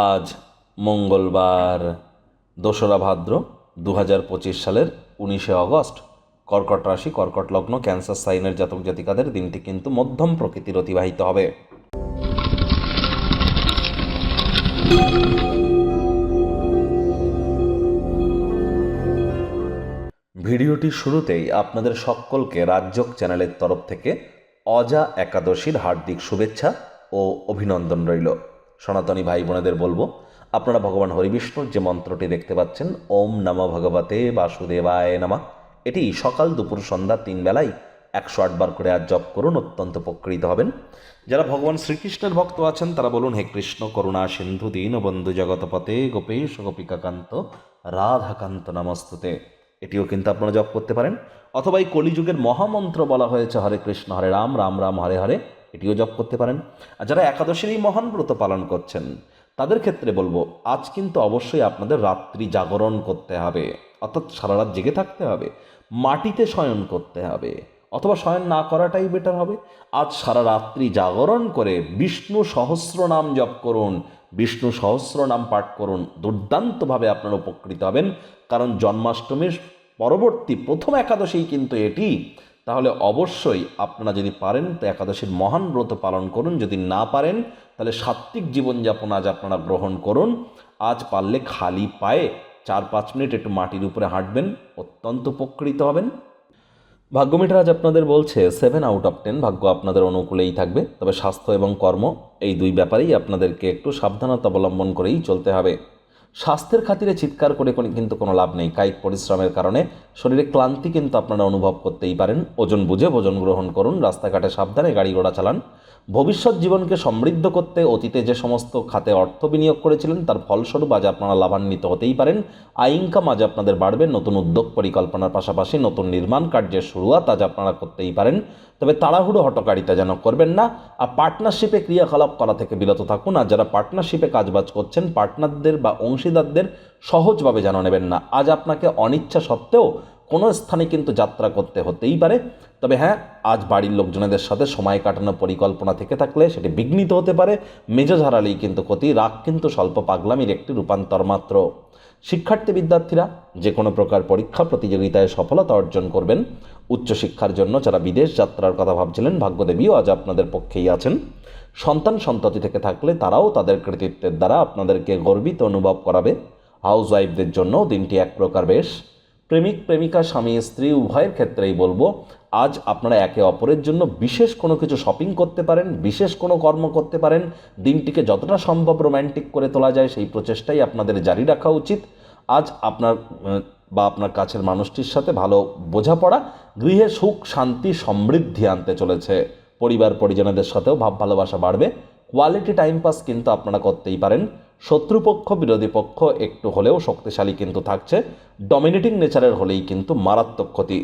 আজ মঙ্গলবার, দোসরা ভাদ্র দু হাজার পঁচিশ সালের উনিশে অগস্ট কর্কট রাশি, কর্কট লগ্ন, ক্যান্সার সাইনের জাতক জাতিকাদের দিনটি কিন্তু মধ্যম প্রকৃতির অতিবাহিত হবে। ভিডিওটির শুরুতেই আপনাদের সকলকে রাজ্যক চ্যানেলের তরফ থেকে অজা একাদশীর হার্দিক শুভেচ্ছা ও অভিনন্দন রইল। সনাতনী ভাই বোনেদের বলব, আপনারা ভগবান হরিবিষ্ণুর যে মন্ত্রটি দেখতে পাচ্ছেন, ওম নম ভগবতে বাসুদেবায় নামা। এটি সকাল দুপুর সন্ধ্যা তিন বেলায় একশো আটবার করে আর জপ করুন, অত্যন্ত উপকৃত হবেন। যারা ভগবান শ্রীকৃষ্ণের ভক্ত আছেন, তারা বলুন, হে কৃষ্ণ, করুণা, সিন্ধু, দীন, বন্ধু জগতপতে গোপেশ, গোপিকাকান্ত, রাধাকান্ত, নমস্তুতে। এটিও কিন্তু আপনারা জপ করতে পারেন। অথবা এই কলিযুগের মহামন্ত্র বলা হয়েছে, হরে কৃষ্ণ, হরে রাম রাম রাম, হরে হরে। এটিও জপ করতে পারেন। আর যারা একাদশীর এই মহান ব্রত পালন করছেন, তাদের ক্ষেত্রে বলব, আজ কিন্তু অবশ্যই আপনাদের রাত্রি জাগরণ করতে হবে। অর্থাৎ সারা রাত জেগে থাকতে হবে, মাটিতে শয়ন করতে হবে, অথবা শয়ন না করাটাই বেটার হবে। আজ সারা রাত্রি জাগরণ করে বিষ্ণু সহস্র নাম জপ করুন, বিষ্ণু সহস্র নাম পাঠ করুন, দুর্দান্তভাবে আপনারা উপকৃত হবেন। কারণ জন্মাষ্টমীর পরবর্তী প্রথম একাদশী কিন্তু এটি। তাহলে অবশ্যই আপনারা যদি পারেন, তো একাদশীর মহান ব্রত পালন করুন। যদি না পারেন, তাহলে সাত্ত্বিক জীবনযাপন আজ আপনারা গ্রহণ করুন। আজ পারলে খালি পায়ে চার পাঁচ মিনিট একটু মাটির উপরে হাঁটবেন, অত্যন্ত উপকৃত হবেন। ভাগ্যমিটার আজ আপনাদের বলছে সেভেন আউট অফ টেন ভাগ্য আপনাদের অনুকূলেই থাকবে। তবে স্বাস্থ্য এবং কর্ম এই দুই ব্যাপারেই আপনাদেরকে একটু সাবধানতা অবলম্বন করেই চলতে হবে। স্বাস্থ্যের খাতিরে চিৎকার করে কোনো কিন্তু কোনো লাভ নেই। কায়িক পরিশ্রমের কারণে শরীরে ক্লান্তি কিন্তু আপনারা অনুভব করতেই পারেন। ওজন বুঝে ভোজন গ্রহণ করুন। রাস্তাঘাটে সাবধানে গাড়ি ঘোড়া চালান। ভবিষ্যৎ জীবনকে সমৃদ্ধ করতে অতীতে যে সমস্ত খাতে অর্থ বিনিয়োগ করেছিলেন, তার ফলস্বরূপ আজ আপনারা লাভান্বিত হতেই পারেন। আয় ইনকাম আজ আপনাদের বাড়বে, নতুন উদ্যোগ পরিকল্পনার পাশাপাশি নতুন নির্মাণ কার্যের শুরুয়াত আজ আপনারা করতেই পারেন। তবে তাড়াহুড়ো হটকারিতা যেন করবেন না, আর পার্টনারশিপে ক্রিয়াকলাপ করা থেকে বিরত থাকুন। আর যারা পার্টনারশিপে কাজবাজ করছেন, পার্টনারদের বা অংশীদারদের সহজভাবে যেন নেবেন না। আজ আপনাকে অনিচ্ছা সত্ত্বেও কোনো স্থানে কিন্তু যাত্রা করতে হতেই পারে। তবে হ্যাঁ আজ বাড়ির লোকজনেদের সাথে সময় কাটানোর পরিকল্পনা থেকে থাকলে সেটি বিঘ্নিত হতে পারে। মেজাজ হারালেই কিন্তু ক্ষতি, রাগ কিন্তু স্বল্প পাগলামির একটি রূপান্তর মাত্র। শিক্ষার্থী বিদ্যার্থীরা যে কোনো প্রকার পরীক্ষা প্রতিযোগিতায় সফলতা অর্জন করবেন। উচ্চশিক্ষার জন্য যারা বিদেশ যাত্রার কথা ভাবছিলেন, ভাগ্যদেবীও আজ আপনাদের পক্ষেই আছেন। সন্তান সন্ততি থেকে থাকলে তারাও তাদের কৃতিত্বের দ্বারা আপনাদেরকে গর্বিত অনুভব করাবে। হাউস ওয়াইফদের জন্য দিনটি এক প্রকার বেশ। প্রেমিক, প্রেমিকা, স্বামী, স্ত্রী, উভয়ের ক্ষেত্রেই বলব, আজ আপনারা একে অপরের জন্য বিশেষ কোনো কিছু শপিং করতে পারেন, বিশেষ কোনো কর্ম করতে পারেন, দিনটিকে যতটা সম্ভব রোম্যান্টিক করে তোলা যায় সেই প্রচেষ্টাই আপনাদের জারি রাখা উচিত। আজ আপনার বা আপনার কাছের মানুষটির সাথে ভালো বোঝাপড়া, গৃহে সুখ, শান্তি, সমৃদ্ধি আনতে চলেছে। পরিবার, পরিজনদের সাথেও ভাব ভালোবাসা বাড়বে। কোয়ালিটি টাইম পাস কিন্তু আপনারা করতেই পারেন। শত্রুপক্ষ বিরোধী পক্ষ একটু হলেও শক্তিশালী কিন্তু থাকছে। ডমিনেটিং নেচারের হলেই কিন্তু মারাত্মক ক্ষতি